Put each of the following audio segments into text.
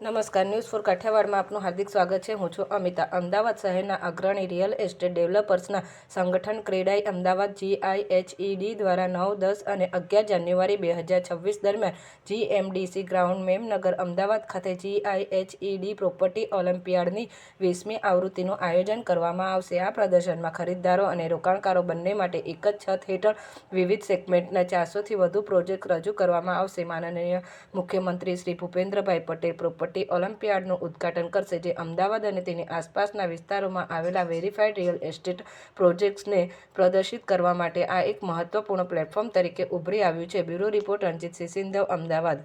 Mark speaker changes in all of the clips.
Speaker 1: નમસ્કાર, news for કાઠિયાવાડમાં આપનું હાર્દિક સ્વાગત છે. હું છું અમિતા. અમદાવાદ શહેરના અગ્રણી રિયલ એસ્ટેટ ડેવલપર્સના સંગઠન ક્રેડાઈ અમદાવાદ જીઆઈએચઈડી દ્વારા નવ, દસ અને અગિયાર જાન્યુઆરી બે હજાર છવ્વીસ દરમિયાન જીએમડીસી ગ્રાઉન્ડ મેમનગર, અમદાવાદ ખાતે જીઆઈએચઈડી પ્રોપર્ટી ઓલિમ્પિયાડની વીસમી આવૃત્તિનું આયોજન કરવામાં આવશે. આ પ્રદર્શનમાં ખરીદદારો અને રોકાણકારો બંને માટે એક જ છત હેઠળ વિવિધ સેગમેન્ટના ચારસોથી વધુ પ્રોજેક્ટ રજૂ કરવામાં આવશે. માનનીય મુખ્યમંત્રી શ્રી ભૂપેન્દ્રભાઈ પટેલ પ્રોપર્ટી ઓલિમ્પિયાડનું ઉદ્ઘાટન કરશે, જે અમદાવાદ અને તેની આસપાસના વિસ્તારોમાં આવેલા વેરીફાઈડ રિયલ એસ્ટેટ પ્રોજેક્ટ્સને પ્રદર્શિત કરવા માટે આ એક મહત્વપૂર્ણ પ્લેટફોર્મ તરીકે ઉભરી આવ્યું છે. Bureau report, Ranjit Sindhav, Ahmedabad.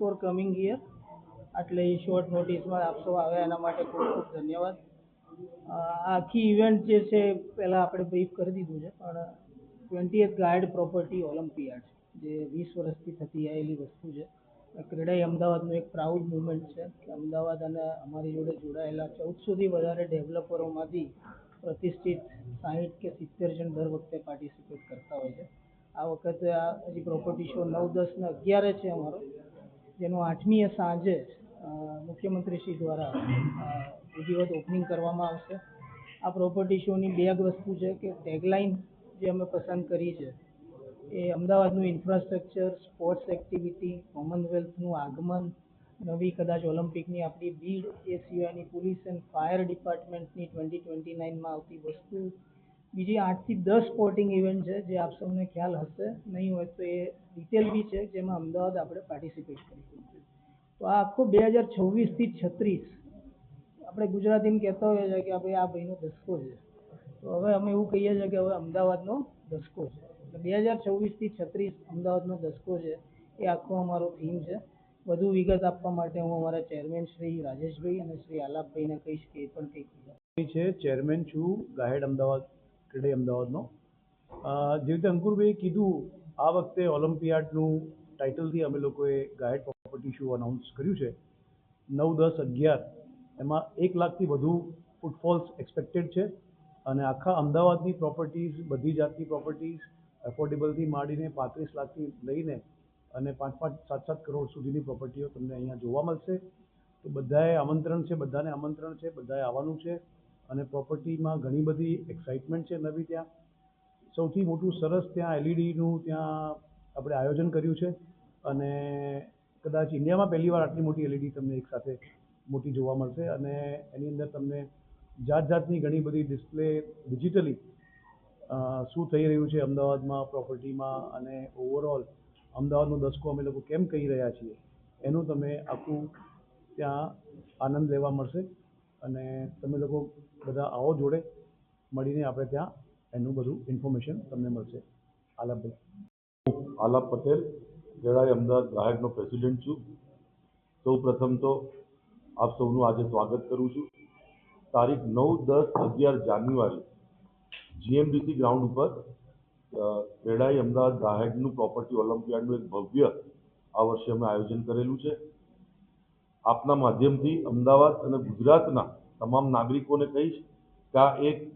Speaker 2: For coming here એટલે એ શોર્ટ નોટિસમાં આપશો આવે, એના માટે ખૂબ ખૂબ ધન્યવાદ. આખી ઇવેન્ટ જે છે, પહેલાં આપણે બ્રીફ કરી દીધું છે, પણ ટ્વેન્ટી ગાર્ડ પ્રોપર્ટી ઓલિમ્પિયાડ જે વીસ વર્ષથી થતી આવેલી વસ્તુ છે. ક્રેડાઈ અમદાવાદનું એક પ્રાઉડ મુવમેન્ટ છે કે અમદાવાદ અને અમારી જોડે જોડાયેલા ચૌદસોથી વધારે ડેવલપરોમાંથી પ્રતિષ્ઠિત સાહીઠ કે સિત્તેર જણ દર વખતે પાર્ટિસિપેટ કરતા હોય છે. આ વખતે આ હજી પ્રોપર્ટી શો નવ, દસ ને અગિયારે છે અમારો. જેનું આઠમીએ સાંજે મુખ્યમંત્રી મુખ્યમંત્રીશ્રી દ્વારા વિધિવત ઓપનિંગ કરવામાં આવશે. આ પ્રોપર્ટી શોની બે વસ્તુ છે કે ટેગલાઇન જે અમે પસંદ કરી છે એ અમદાવાદનું ઇન્ફ્રાસ્ટ્રક્ચર સ્પોર્ટ્સ એક્ટિવિટી કોમનવેલ્થનું આગમન, નવી કદાચ ઓલિમ્પિકની આપણી બીડ એ સિવાયની પોલીસ એન્ડ ફાયર ડિપાર્ટમેન્ટની ટ્વેન્ટી ટ્વેન્ટી નાઇનમાં આવતી વસ્તુ. બીજી આઠથી દસ સ્પોર્ટિંગ ઇવેન્ટ છે જે આપ સૌને ખ્યાલ હશે, નહીં હોય તો એ ડિટેલ બી છે, જેમાં અમદાવાદ આપણે પાર્ટિસિપેટ કરીશું તો આ આખો બે હજાર છવ્વીસથી છત્રીસ, આપણે ગુજરાતીમાં કહેતા હોઈએ છીએ કે ભાઈ આ ભાઈનો દસકો છે. તો હવે અમે એવું કહીએ છીએ કે હવે અમદાવાદનો દસકો છે. બે હજાર છવ્વીસથી છત્રીસ અમદાવાદનો દસકો છે, એ આખો અમારો થીમ છે. વધુ વિગત આપવા માટે હું અમારા ચેરમેન શ્રી રાજેશભાઈ અને શ્રી આલાપભાઈને કહીશ કે એ પણ કંઈક
Speaker 3: છે ચેરમેન છું ગાહેડ અમદાવાદ, ક્રેડે અમદાવાદનો. જેવી રીતે અંકુરભાઈએ કીધું, આ વખતે ઓલિમ્પિયાડનું ટાઇટલથી અમે લોકોએ ગાહેડ પ્રોપર્ટી શો અનાઉન્સ કર્યું છે. નવ, દસ, અગિયાર, એમાં એક લાખથી વધુ ફૂટફોલ્સ એક્સપેક્ટેડ છે. અને આખા અમદાવાદની પ્રોપર્ટીઝ બધી જાતની પ્રોપર્ટીઝ એફોર્ડેબલથી માંડીને પાંત્રીસ લાખથી લઈને અને પાંચ પાંચ સાત સાત કરોડ સુધીની પ્રોપર્ટીઓ તમને અહીંયા જોવા મળશે. તો બધાએ આમંત્રણ છે, બધાને આમંત્રણ છે, બધાએ આવવાનું છે અને પ્રોપર્ટીમાં ઘણી બધી એક્સાઇટમેન્ટ છે નવી ત્યાં. સૌથી મોટું સરસ ત્યાં એલઈડીનું ત્યાં આપણે આયોજન કર્યું છે અને કદાચ ઇન્ડિયામાં પહેલી વાર આટલી મોટી એલઈડી તમને એકસાથે મોટી જોવા મળશે અને એની અંદર તમને જાત જાતની ઘણી બધી ડિસ્પ્લે ડિજિટલી શું થઈ રહ્યું છે અમદાવાદમાં પ્રોપર્ટીમાં અને ઓવરઓલ અમદાવાદનો દસકો અમે લોકો કેમ કહી રહ્યા છીએ, એનું તમે આખું ત્યાં આનંદ લેવા મળશે અને તમે લોકો બધા આવો જોડે મળીને આપણે ત્યાં એનું બધું ઇન્ફોર્મેશન તમને મળશે. આલાપભાઈ
Speaker 4: આલાપ પટેલ ખેડાઈ અમદાવાદ ગ્રાહકનો પ્રેસિડેન્ટ છું. સૌ પ્રથમ તો આપ સૌનું આજે સ્વાગત કરું છું. તારીખ નવ દસ અગિયાર જાન્યુઆરી જીએમડીસી ગ્રાઉન્ડ ઉપર અ, ખેડાઈ અમદાવાદ દાહેડનું પ્રોપર્ટી ઓલિમ્પિયાડનું એક ભવ્ય આ વર્ષે અમે આયોજન કરેલું છે. આપના માધ્યમથી અમદાવાદ અને ગુજરાતના તમામ નાગરિકોને કહીશ કે આ એક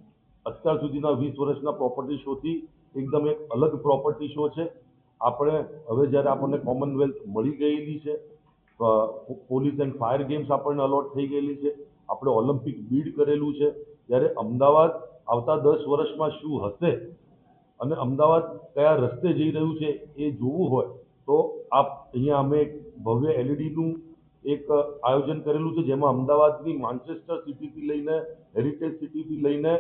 Speaker 4: અત્યાર સુધીના વીસ વર્ષના પ્રોપર્ટી શોથી એકદમ એક અલગ પ્રોપર્ટી શો છે. આપણે હવે જ્યારે આપણને કોમનવેલ્થ મળી ગયેલી છે પોલીસ એન્ડ ફાયર ગેમ્સ આપણને અલોટ થઈ ગયેલી છે. આપણે ઓલિમ્પિક બીડ કરેલું છે. ત્યારે અમદાવાદ આવતા દસ વર્ષમાં શું હશે? અને અમદાવાદ કયા રસ્તે જઈ રહ્યું છે એ જોવું હોય, તો આપ અહીંયા અમે એક ભવ્ય એલઈડીનું એક આયોજન કરેલું છે, જેમાં અમદાવાદની માન્ચેસ્ટર સિટીથી લઈને હેરિટેજ સિટીથી લઈને,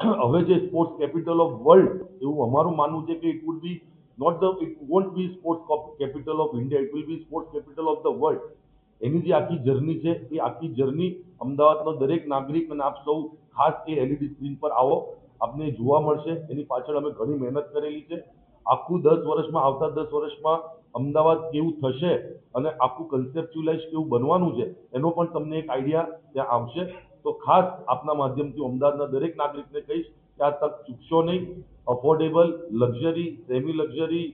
Speaker 4: હવે જે સ્પોર્ટ્સ કેપિટલ ઓફ વર્લ્ડ એવું અમારું માનવું છે કે it would be not the it won't be sports capital of India it will be sports capital of the world એની જે આખી જર્ની છે, એ આખી જર્ની અમદાવાદનો દરેક નાગરિક અને આપ સૌ ખાસ એ એલઈડી સ્ક્રીન પર આવો. આપને જોવા મળશે. એની પાછળ અમે ઘણી મહેનત કરેલી છે. આખું દસ વર્ષમાં, આવતા દસ વર્ષમાં અમદાવાદ કેવું થશે અને આખું કન્સેપ્ચ્યુલાઇઝ કેવું બનવાનું છે, એનો પણ તમને એક આઈડિયા ત્યાં આવશે. તો ખાસ આપના માધ્યમથી અમદાવાદના દરેક નાગરિકને કહીશ કે આ તક ચૂકશો નહીં. Affordable luxury semi luxury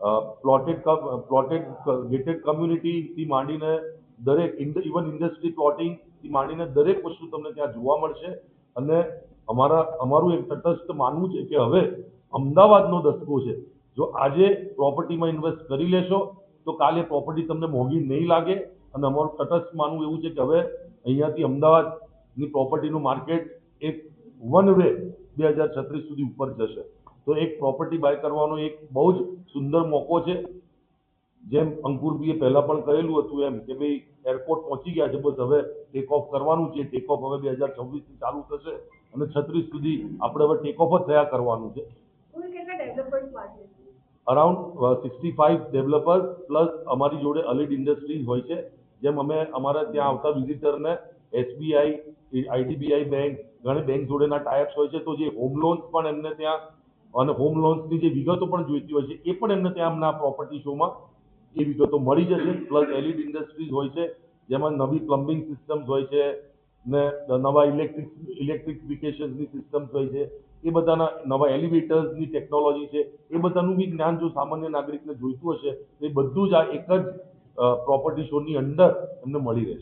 Speaker 4: plotted plotted gated કમ્યુનિટીથી માંડીને દરેક ઇવન ઇન્ડસ્ટ્રી પ્લોટિંગથી માંડીને દરેક વસ્તુ તમને ત્યાં જોવા મળશે. અને અમારા, અમારું એક તટસ્થ માનવું છે કે હવે અમદાવાદનો દસકો છે. જો આજે પ્રોપર્ટીમાં ઇન્વેસ્ટ કરી લેશો, તો કાલે પ્રોપર્ટી તમને મોંઘી નહીં લાગે. અને અમારું તટસ્થ માનવું એવું છે કે હવે અહીંયાથી અમદાવાદની પ્રોપર્ટીનું માર્કેટ એક વન વે બે હજાર છત્રીસ સુધી ઉપર જશે. તો એક પ્રોપર્ટી બાય કરવાનો એક બહુ જ સુંદર મોકો છે. જેમ અંકુરભાઈએ પહેલાં પણ કહેલું હતું એમ કે ભાઈ એરપોર્ટ પહોંચી ગયા છે બસ હવે ટેક ઓફ કરવાનું છે. ટેક ઓફ હવે બે હજાર છવ્વીસથી ચાલુ થશે અને છત્રીસ સુધી આપણે હવે ટેક ઓફ જ થયા કરવાનું છે. Around sixty five developer plus અમારી જોડે અલીડ ઇન્ડસ્ટ્રીઝ હોય છે. જેમ અમે અમારા ત્યાં આવતા વિઝિટરને એસબીઆઈ આઈડીબીઆઈ બેંક ઘણી બેંક જોડેના ટાઈપ્સ હોય છે. તો જે હોમ લોન્સ પણ એમને ત્યાં અને હોમ લોન્સની જે વિગતો પણ જોઈતી હોય છે, એ પણ એમને ત્યાં અમને પ્રોપર્ટી શોમાં એ વિગતો મળી જશે. પ્લસ એલઈડી ઇન્ડસ્ટ્રીઝ હોય છે, જેમાં નવી પ્લમ્બિંગ સિસ્ટમ્સ હોય છે, ને નવા ઇલેક્ટ્રિક ઇલેક્ટ્રિફિકેશનની સિસ્ટમ્સ હોય છે, એ બધાના નવા એલિવેટર્સની ટેકનોલોજી છે, એ બધાનું બી જ્ઞાન જો સામાન્ય નાગરિકને જોઈતું હશે, તો એ બધું જ આ એક જ પ્રોપર્ટી શોની અંદર એમને મળી રહેશે.